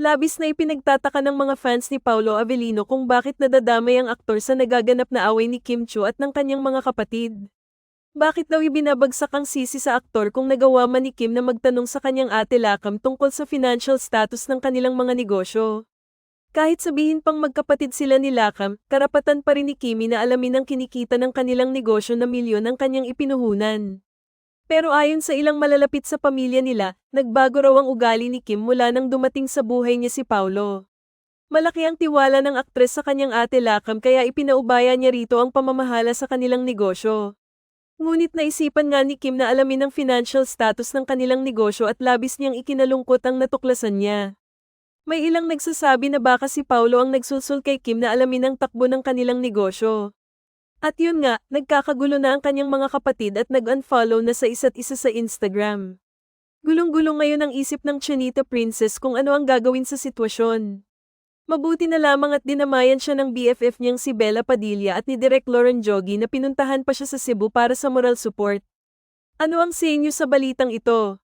Labis na ipinagtataka ng mga fans ni Paulo Avellino kung bakit nadadamay ang aktor sa nagaganap na away ni Kim Chu at ng kanyang mga kapatid. Bakit daw ibinabagsak ang sisi sa aktor kung nagawa man ni Kim na magtanong sa kanyang ate Lakam tungkol sa financial status ng kanilang mga negosyo? Kahit sabihin pang magkapatid sila ni Lakam, karapatan pa rin ni Kimi na alamin ang kinikita ng kanilang negosyo na milyon ang kanyang ipinuhunan. Pero ayon sa ilang malalapit sa pamilya nila, nagbago raw ang ugali ni Kim mula nang dumating sa buhay niya si Paulo. Malaki ang tiwala ng aktres sa kanyang ate Lakam kaya ipinaubaya niya rito ang pamamahala sa kanilang negosyo. Ngunit naisipan nga ni Kim na alamin ang financial status ng kanilang negosyo at labis niyang ikinalungkot ang natuklasan niya. May ilang nagsasabi na baka si Paulo ang nagsusul kay Kim na alamin ang takbo ng kanilang negosyo. At yun nga, nagkakagulo na ang kanyang mga kapatid at nag-unfollow na sa isa't isa sa Instagram. Gulong-gulong ngayon ang isip ng Chinita Princess kung ano ang gagawin sa sitwasyon. Mabuti na lamang at dinamayan siya ng BFF niyang si Bella Padilla at ni Direk Lauren Jogi na pinuntahan pa siya sa Cebu para sa moral support. Ano ang say sa balitang ito?